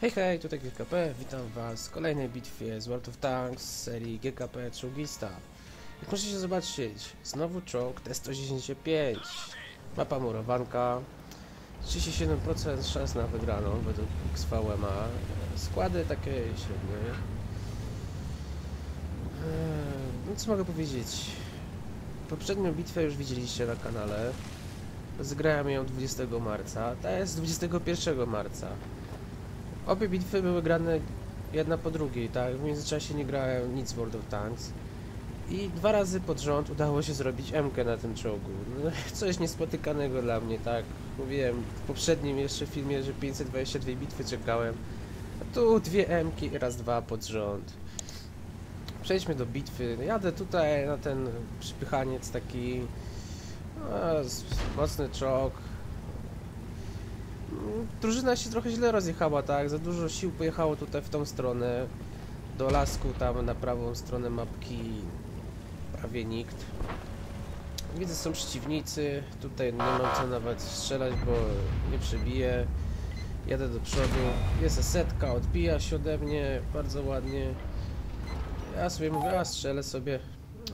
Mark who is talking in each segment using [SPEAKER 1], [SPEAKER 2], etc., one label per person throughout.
[SPEAKER 1] Hej hej, tutaj GKP, witam was w kolejnej bitwie z World of Tanks z serii GKP Czołgista. Jak możecie zobaczyć, znowu czołg T-195, mapa murowanka, 37% szans na wygraną według XVMA, składy takie średnie. Eee, No co mogę powiedzieć? Poprzednią bitwę już widzieliście na kanale. Zgrałem ją 20 marca, ta jest 21 marca. Obie bitwy były grane jedna po drugiej, tak? W międzyczasie nie grałem nic World of Tanks. I dwa razy pod rząd udało się zrobić MK na tym czołgu. No, coś niespotykanego dla mnie, tak? Mówiłem w poprzednim jeszcze filmie, że 522 bitwy czekałem. A tu dwie MK raz dwa pod rząd. Przejdźmy do bitwy. Jadę tutaj na ten przypychaniec taki... No, mocny czołg, Drużyna się trochę źle rozjechała, tak? Za dużo sił pojechało tutaj w tą stronę. Do lasku tam na prawą stronę mapki prawie nikt. Widzę, są przeciwnicy. Tutaj nie mam co nawet strzelać, bo nie przebiję. Jadę do przodu. Jest setka, odbija się ode mnie bardzo ładnie. Ja sobie mówię, a strzelę sobie.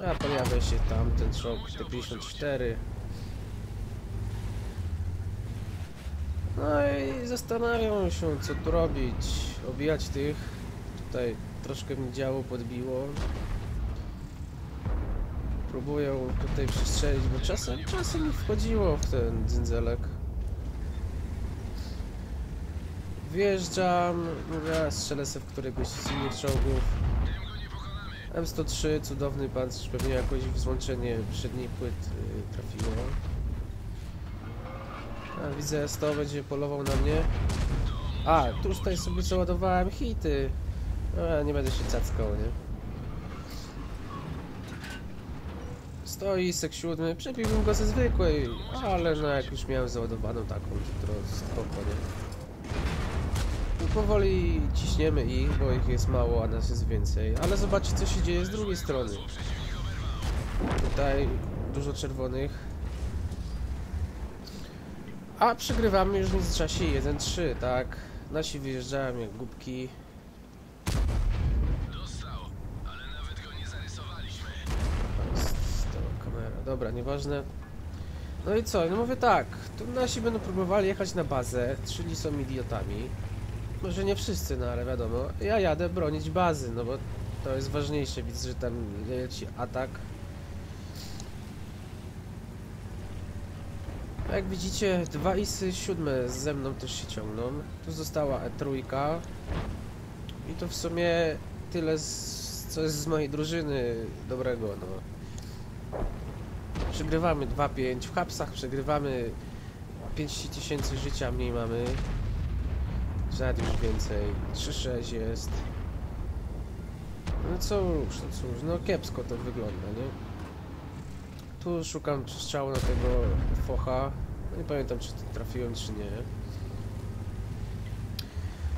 [SPEAKER 1] A pojawia się tam ten czołg T-54. No i zastanawiam się, co tu robić. Obijać tych. Tutaj troszkę mi działo podbiło. Próbuję tutaj przestrzelić, bo czasem, czasem wchodziło w ten dzynzelek. Wjeżdżam, mówię, strzelę sobie w któregoś z innych czołgów. M103, cudowny pancerz, pewnie jakoś w złączenie przedniej płyt y, trafiło. A, widzę, 100 będzie polował na mnie. A, tu tutaj sobie załadowałem hity. A, nie będę się cackał, nie? Stoi sek siódmy, przebiłbym go ze zwykłej, ale no jak już miałem załadowaną taką, to spoko, nie? I powoli ciśniemy ich, bo ich jest mało, a nas jest więcej. Ale zobaczcie co się dzieje z drugiej strony. Tutaj dużo czerwonych. A przegrywamy już w międzyczasie 1-3, tak? Nasi wyjeżdżają jak głupki.
[SPEAKER 2] Dostał, ale nawet go nie zarysowaliśmy.
[SPEAKER 1] Jest to kamera. Dobra, nieważne. No i co? No mówię tak. Tu nasi będą próbowali jechać na bazę, czyli są idiotami. Może nie wszyscy, no ale wiadomo. Ja jadę bronić bazy, no bo to jest ważniejsze. Widzę, że tam leci atak. Jak widzicie, dwa isy siódme ze mną też się ciągną. Tu została E3. I to w sumie tyle, z, co jest z mojej drużyny dobrego, no. Przegrywamy 2-5, w hapsach przegrywamy 5000 życia mniej mamy. Żad już więcej, 3-6 jest. No cóż, no cóż, no kiepsko to wygląda, nie? Tu szukam strzału na tego focha. No nie pamiętam, czy trafiłem, czy nie.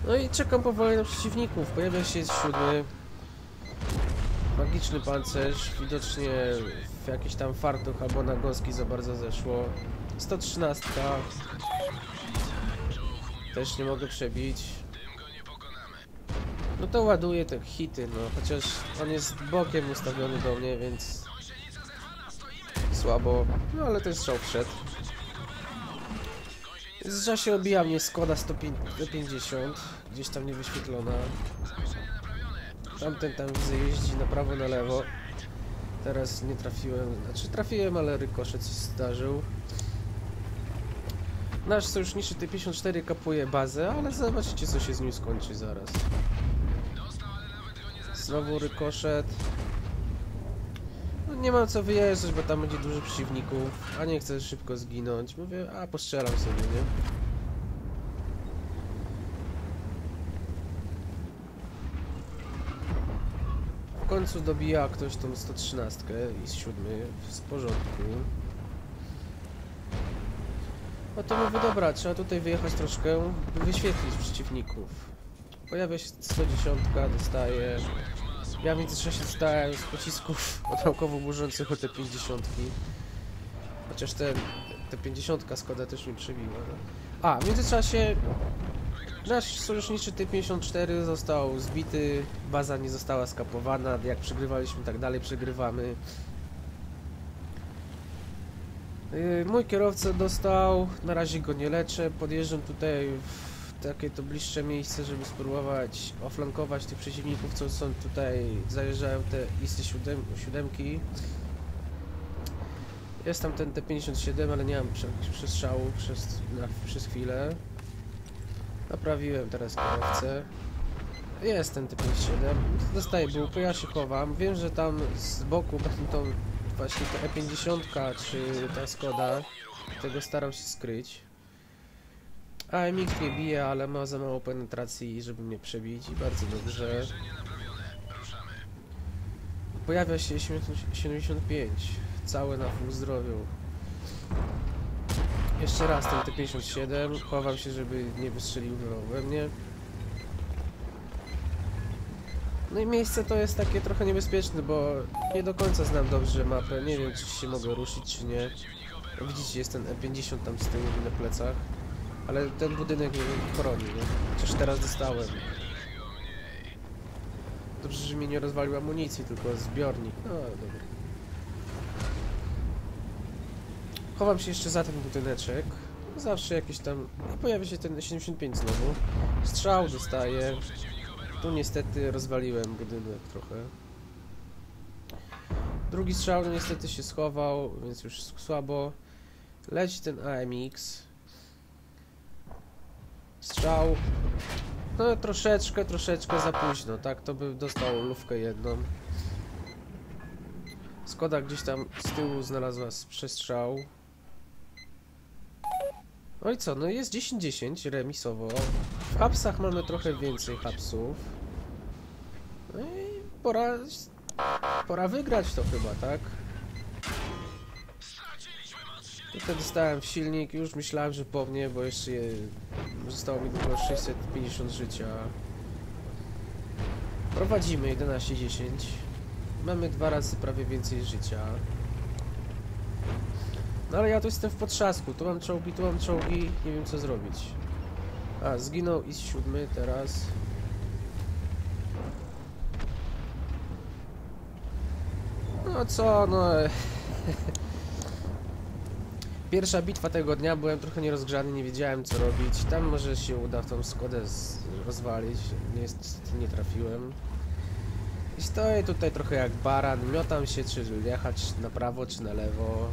[SPEAKER 1] No i czekam powoli na przeciwników. Pojawia się siódmy. Magiczny pancerz. Widocznie w jakiś tam fartuch albo na gąski za bardzo zeszło. 113. Też nie mogę przebić. No to ładuję te hity, no. Chociaż on jest bokiem ustawiony do mnie, więc słabo. No ale ten strzał wszedł. W międzyczasie obija mnie Skoda 150, gdzieś tam niewyświetlona. Tamten tam widzę na prawo, na lewo. Teraz nie trafiłem, znaczy trafiłem, ale rykoszet się zdarzył. Nasz sojuszniczy T-54 kapuje bazę, ale zobaczycie co się z nim skończy zaraz. Znowu rykoszet. Nie mam co wyjeżdżać, bo tam będzie dużo przeciwników, a nie chcę szybko zginąć. Mówię, a postrzelam sobie, nie? W końcu dobija ktoś tą 113 i z 7 z porządku. No to mówię, dobra, trzeba tutaj wyjechać troszkę, by wyświetlić przeciwników. Pojawia się 110, dostaje. Ja w międzyczasie dostałem z pocisków odłamkowo burzących o te 50. Chociaż ten, te 50 Skoda też mi przebiła. No. A, w międzyczasie Nasz sojuszniczy T-54 został zbity, baza nie została skapowana, jak przegrywaliśmy tak dalej przegrywamy. Yy, Mój kierowca dostał, na razie go nie leczę, podjeżdżam tutaj w takie to bliższe miejsce, żeby spróbować oflankować tych przeciwników, co są tutaj, zajeżdżają te isty siódem, siódemki. Jest tam ten T-57, ale nie mam prze- przestrzału przez, na, przez chwilę. Naprawiłem teraz kierowcę. Jest ten T-57. Dostaję bułkę, ja się chowam. Wiem, że tam z boku będą właśnie ta E50 czy ta Skoda. Tego staram się skryć. AMX mnie bije, ale ma za mało penetracji, żeby mnie przebić i bardzo dobrze. Pojawia się 75, całe na full zdrowiu. Jeszcze raz ten T57, chowam się, żeby nie wystrzelił we mnie. No i miejsce to jest takie trochę niebezpieczne, bo nie do końca znam dobrze mapę, nie wiem czy się mogę ruszyć czy nie. Widzicie, jest ten E50 tam z tyłu na plecach, ale ten budynek mnie chroni, nie? Teraz dostałem. Dobrze, że mnie nie rozwalił amunicji, tylko zbiornik. No, dobra. Chowam się jeszcze za ten budyneczek. Zawsze jakieś tam... I pojawia się ten 75 znowu. Strzał dostaję. Tu niestety rozwaliłem budynek trochę. Drugi strzał no niestety się schował, więc już słabo. Leci ten AMX. Strzał. No troszeczkę, troszeczkę za późno, tak? To by dostał lufkę jedną. Skoda gdzieś tam z tyłu znalazła przestrzał. No i co, no jest 10-10 remisowo. W hapsach mamy trochę więcej hapsów. No i pora... Pora wygrać to chyba, tak? Tutaj dostałem w silnik, już myślałem, że po mnie, bo jeszcze je, zostało mi tylko 650 życia. Prowadzimy 11-10. Mamy dwa razy prawie więcej życia. No ale ja tu jestem w potrzasku, tu mam czołgi, tu mam czołgi, nie wiem co zrobić. A, zginął i siódmy teraz. No co, no... Pierwsza bitwa tego dnia, byłem trochę nierozgrzany, nie wiedziałem co robić. Tam może się uda tą Skodę z- rozwalić, niestety nie trafiłem. I stoję tutaj trochę jak baran, miotam się, czy jechać na prawo, czy na lewo.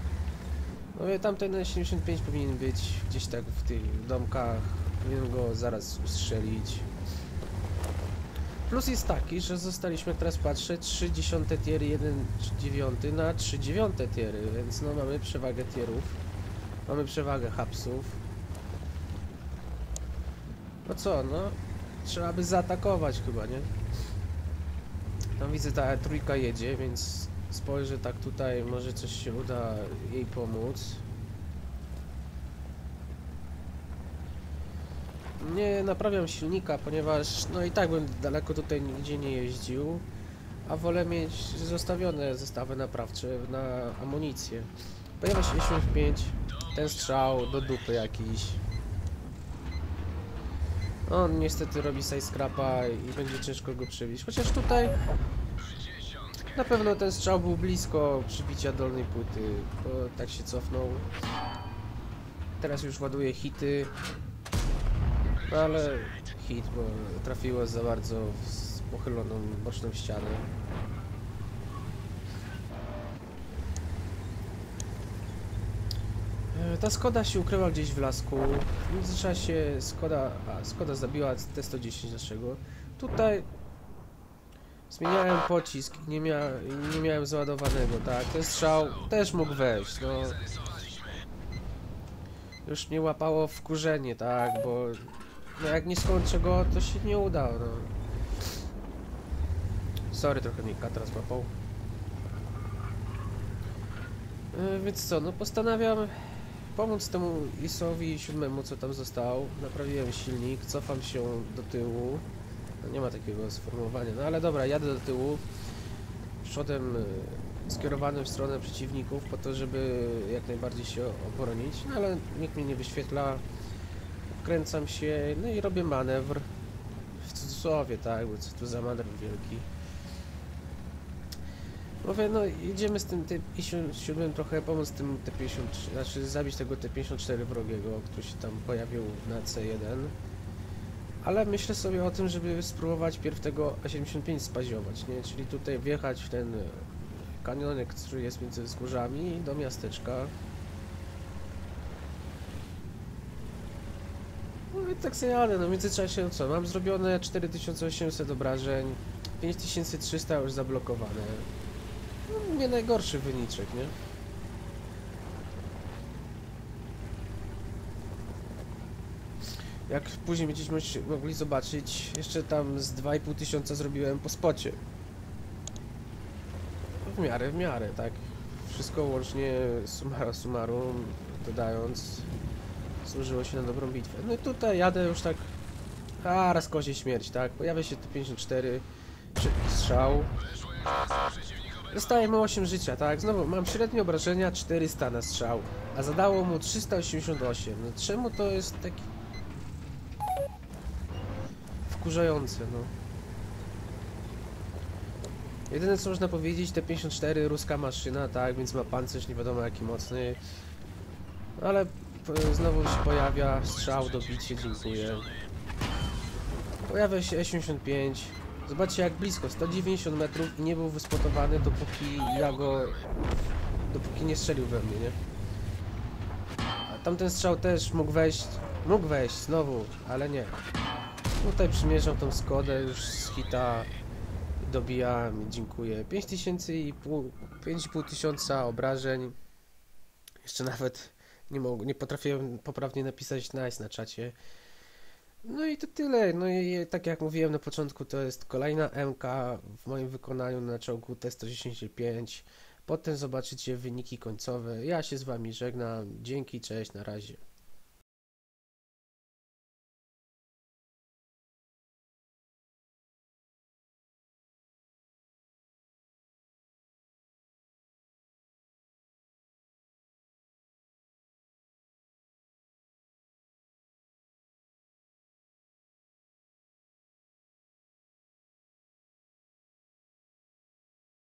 [SPEAKER 1] No i tamten 75 powinien być gdzieś tak w tych domkach, powinien go zaraz ustrzelić. Plus jest taki, że zostaliśmy, jak teraz patrzę, 3 dziesiąte tiery, 1 dziewiąty na 3 dziewiąte tiery, więc no mamy przewagę tierów. Mamy przewagę hapsów. No co, no? Trzeba by zaatakować chyba, nie? Tam widzę, ta trójka jedzie, więc spojrzę tak tutaj, może coś się uda jej pomóc. Nie naprawiam silnika, ponieważ no i tak bym daleko tutaj nigdzie nie jeździł, a wolę mieć zostawione zestawy naprawcze na amunicję. Pojawia się 85, ten strzał do dupy jakiś. On niestety robi scrapa i będzie ciężko go przebić. Chociaż tutaj na pewno ten strzał był blisko przybicia dolnej płyty, bo tak się cofnął. Teraz już ładuje hity. No ale hit, bo trafiło za bardzo w pochyloną boczną ścianę. Ta Skoda się ukryła gdzieś w lasku. W międzyczasie Skoda, a, Skoda zabiła T-110 naszego. Tutaj zmieniałem pocisk nie, mia, nie miałem załadowanego, tak. Ten strzał też mógł wejść, no. Już mnie łapało wkurzenie, tak, bo no jak nie skończę go, to się nie uda, no. Sorry, trochę mnie katra złapał. E, Więc co, no postanawiam pomóc temu ISowi siódmemu, co tam został. Naprawiłem silnik, cofam się do tyłu. No nie ma takiego sformułowania, no ale dobra, jadę do tyłu. Przodem e, skierowanym w stronę przeciwników po to, żeby jak najbardziej się obronić. No ale nikt mnie nie wyświetla. wkręcam się, no i robię manewr. W cudzysłowie, tak, bo co tu za manewr wielki. Mówię, no idziemy z tym T57 trochę pomóc tym T53, znaczy zabić tego T54 wrogiego, który się tam pojawił na C1. Ale myślę sobie o tym, żeby spróbować pierw tego A75 spaziować, nie? Czyli tutaj wjechać w ten kanionek, który jest między wzgórzami do miasteczka. No i tak sobie jadę, no w międzyczasie co, mam zrobione 4800 obrażeń, 5300 już zablokowane. No, nie najgorszy wyniczek, nie? Jak później będziecie mogli zobaczyć, jeszcze tam z 2,5 tysiąca zrobiłem po spocie. W miarę, w miarę, tak. Wszystko łącznie summa summarum, dodając, służyło się na dobrą bitwę. No i tutaj jadę już tak, a raz kozie śmierć, tak. Pojawia się tu 54, szybki strzał. Dostajemy 8 życia, tak? Znowu mam średnie obrażenia 400 na strzał, a zadało mu 388. No czemu to jest taki wkurzające, no. Jedyne co można powiedzieć, te 54 ruska maszyna, tak, więc ma pancerz nie wiadomo jaki mocny. Ale p- znowu się pojawia strzał, dobicie, dziękuję. Pojawia się E85. Zobaczcie jak blisko, 190 metrów nie był wyspotowany dopóki ja go... dopóki nie strzelił we mnie, nie? A tamten strzał też mógł wejść, mógł wejść znowu, ale nie. Tutaj przymierzam tą Skodę już z hita dobijam, dziękuję. 5000 i pół, 5,5 tysiąca obrażeń. Jeszcze nawet nie, mogę, nie potrafiłem poprawnie napisać nice na czacie. No i to tyle. No i tak jak mówiłem na początku, to jest kolejna MK w moim wykonaniu na czołgu T-110.5. Potem zobaczycie wyniki końcowe. Ja się z wami żegnam. Dzięki, cześć, na razie.